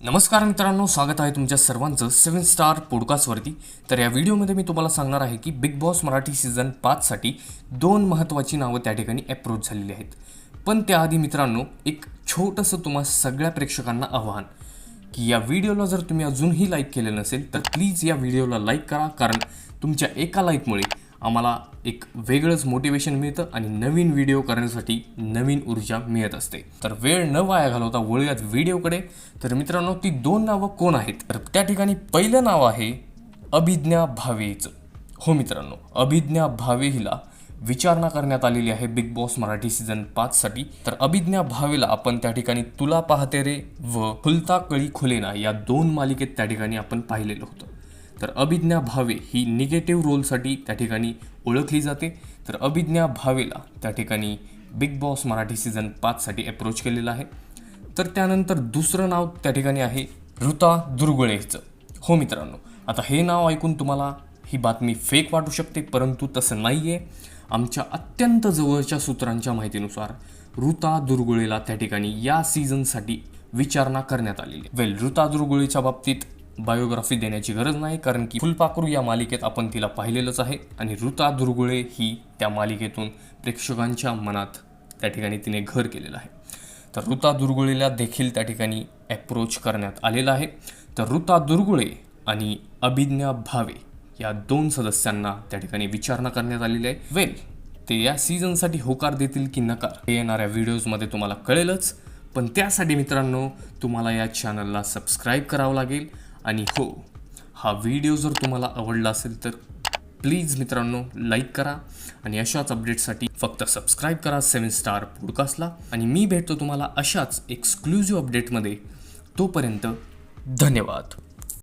नमस्कार मित्रांनो स्वागत आहे तुमच्या सर्वांचं सेवन स्टार पॉडकास्टवरती तर या व्हिडिओमध्ये मी तुम्हाला सांगणार आहे की बिग बॉस मराठी सीझन पाचसाठी दोन महत्त्वाची नावं त्या ठिकाणी अप्रोच झालेली आहेत. पण त्याआधी मित्रांनो एक छोटंसं तुम्हा सगळ्या प्रेक्षकांना आव्हान की या व्हिडिओला जर तुम्ही अजूनही लाईक केलं नसेल तर प्लीज या व्हिडिओला लाईक करा कारण तुमच्या एका लाईकमुळे आम्हाला एक वेगळंच मोटिवेशन मिळतं आणि नवीन व्हिडिओ करण्यासाठी नवीन ऊर्जा मिळत असते. तर वेळ न वाया घालवता वळूयात व्हिडिओकडे तर मित्रांनो ती दोन नावं कोण आहेत? तर त्या ठिकाणी पहिलं नाव आहे अभिज्ञा भावेचं. हो मित्रांनो अभिज्ञा भावे हिला विचारणा करण्यात आलेली आहे बिग बॉस मराठी सीझन पाचसाठी तर अभिज्ञा भावेला आपण त्या ठिकाणी तुला पाहते रे व खुलता कळी खुलेना या दोन मालिकेत त्या ठिकाणी आपण पाहिलेलं होतं. तर अभिज्ञा भावे ही निगेटिव्ह रोलसाठी त्या ठिकाणी ओळखली जाते. तर अभिज्ञा भावेला त्या ठिकाणी बिग बॉस मराठी सीझन पाचसाठी अप्रोच केलेलं आहे. तर त्यानंतर दुसरं नाव त्या ठिकाणी आहे ऋता दुर्गुळेचं. हो मित्रांनो आता हे नाव ऐकून तुम्हाला ही बातमी फेक वाटू शकते परंतु तसं नाही आहे आमच्या अत्यंत जवळच्या सूत्रांच्या माहितीनुसार ऋता दुर्गुळेला त्या ठिकाणी या सीझनसाठी विचारणा करण्यात आलेली आहे. वेल ऋता दुर्गुळेच्या बाबतीत बायोग्राफी देण्याची गरज नाही कारण की फुलपाखरू या मालिकेत आपण तिला पाहिलेलंच आहे. आणि ऋता दुर्गुळे ही त्या मालिकेतून प्रेक्षकांच्या मनात त्या ठिकाणी तिने घर केलेलं आहे. तर ऋता दुर्गुळेला देखील त्या ठिकाणी अप्रोच करण्यात आलेला आहे. तर ऋता दुर्गुळे आणि अभिज्ञा भावे या दोन सदस्यांना त्या ठिकाणी विचारणा करण्यात आलेली आहे. वेल ते या सीझनसाठी होकार देतील की नकार हे येणाऱ्या व्हिडिओजमध्ये तुम्हाला कळेलच. पण त्यासाठी मित्रांनो तुम्हाला या चॅनलला सबस्क्राईब करावं लागेल. आणि हो हा व्हिडिओ जर तुम्हाला आवडला असेल तर प्लीज मित्रांनो लाईक करा आणि अशाच अपडेट्ससाठी फक्त सबस्क्राईब करा सेवन स्टार पॉडकास्टला आणि मी भेटतो तुम्हाला अशाच एक्सक्लुझिव्ह अपडेटमध्ये तोपर्यंत धन्यवाद.